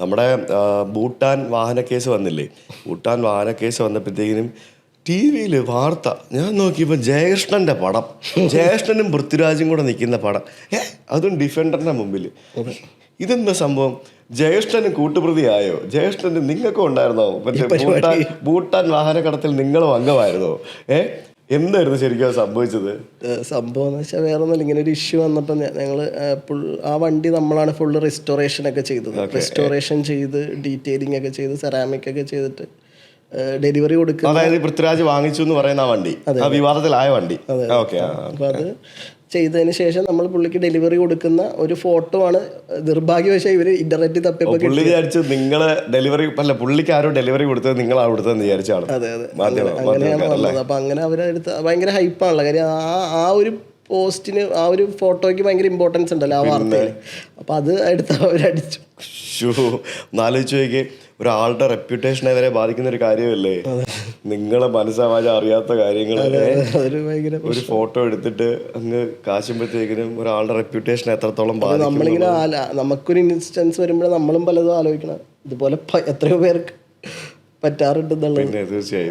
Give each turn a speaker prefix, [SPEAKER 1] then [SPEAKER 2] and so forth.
[SPEAKER 1] നമ്മുടെ ഭൂട്ടാൻ വാഹന കേസ് വന്നില്ലേ? ഭൂട്ടാൻ വാഹന കേസ് വന്നപ്പോഴത്തേക്കിനും ടി വിയിൽ വാർത്ത ഞാൻ നോക്കിയപ്പോൾ ജയകൃഷ്ണന്റെ പടം ജയകൃഷ്ണനും പൃഥ്വിരാജും കൂടെ നിൽക്കുന്ന പടം. ഏ അതും ഡിഫൻഡറിന്റെ മുമ്പിൽ ഇതെന്താ സംഭവം? ജയകൃഷ്ണന് കൂട്ടുപ്രതിയായോ? ജയകൃഷ്ണന് നിങ്ങൾക്കും ഉണ്ടായിരുന്നോ? മറ്റേ ഭൂട്ടാൻ ഭൂട്ടാൻ വാഹനക്കടത്തിൽ നിങ്ങളും അംഗമായിരുന്നോ? ഏ എന്തായിരുന്നു ശരിക്കും സംഭവിച്ചത്?
[SPEAKER 2] സംഭവം എന്ന് വെച്ചാൽ വേറെ ഒന്നുമില്ല ഇങ്ങനെ ഒരു ഇഷ്യൂ വന്നപ്പോൾ ഞങ്ങൾ ആ വണ്ടി നമ്മളാണ് ഫുള്ള് റെസ്റ്റോറേഷൻ ഒക്കെ ചെയ്തത്. റെസ്റ്റോറേഷൻ ചെയ്ത് ഡീറ്റെയിലിംഗ് ഒക്കെ ചെയ്ത് സെറാമിക് ഒക്കെ ചെയ്തിട്ട് ഡെലിവറി കൊടുക്കുക
[SPEAKER 1] അതായത് പൃഥ്വിരാജ് വാങ്ങിച്ചു എന്ന് പറയുന്ന ആ വണ്ടി. വിവാദത്തിലായ വണ്ടി. ഓക്കെ.
[SPEAKER 2] അപ്പോൾ അത് ചെയ്തതിന് ശേഷം നമ്മൾ പുള്ളിക്ക് ഡെലിവറി കൊടുക്കുന്ന ഒരു ഫോട്ടോ ആണ് നിർഭാഗ്യവശാൽ ഇവർ ഇന്റർനെറ്റിൽ തപ്പിയപ്പോൾ
[SPEAKER 1] പുള്ളി വിചാരിച്ചു നിങ്ങളെ ഡെലിവറി അല്ല പുള്ളിക്ക് ആരോ ഡെലിവറി കൊടുത്തത് നിങ്ങൾ കൊടുത്തതെന്ന് വിചാരിച്ചാണ്
[SPEAKER 2] അതെ അതെ. അങ്ങനെയാണ് വന്നത്. അപ്പം അങ്ങനെ അവരെടുത്ത് ഭയങ്കര ഹൈപ്പാണല്ലോ കാര്യം ആ ആ ഒരു പോസ്റ്റിന് ആ ഒരു ഫോട്ടോയ്ക്ക് ഭയങ്കര ഇമ്പോർട്ടൻസ് ഉണ്ടല്ലോ ആ വാർത്തയിൽ അപ്പൊ അത് എടുത്ത് അവരടിച്ചു.
[SPEAKER 1] നാലോചിച്ച് നോക്കി ഒരാളുടെ റെപ്യൂട്ടേഷനെ വരെ ബാധിക്കുന്ന ഒരു കാര്യമല്ലേ? നിങ്ങളെ മനസ്സമാജം അറിയാത്ത കാര്യങ്ങൾ ഒരു ഫോട്ടോ എടുത്തിട്ട് അങ്ങ് കാശുമ്പോഴത്തേക്കിനും ഒരാളുടെ റെപ്യൂട്ടേഷൻ എത്രത്തോളം ബാധിക്കും
[SPEAKER 2] നമ്മളിങ്ങനെ നമുക്കൊരു ഇൻസ്റ്റൻസ് വരുമ്പോൾ നമ്മളും പലതും ആലോചിക്കണം. ഇതുപോലെ എത്രയോ പേർക്ക് പറ്റാറുണ്ടെന്നുള്ളത്.
[SPEAKER 1] തീർച്ചയായും.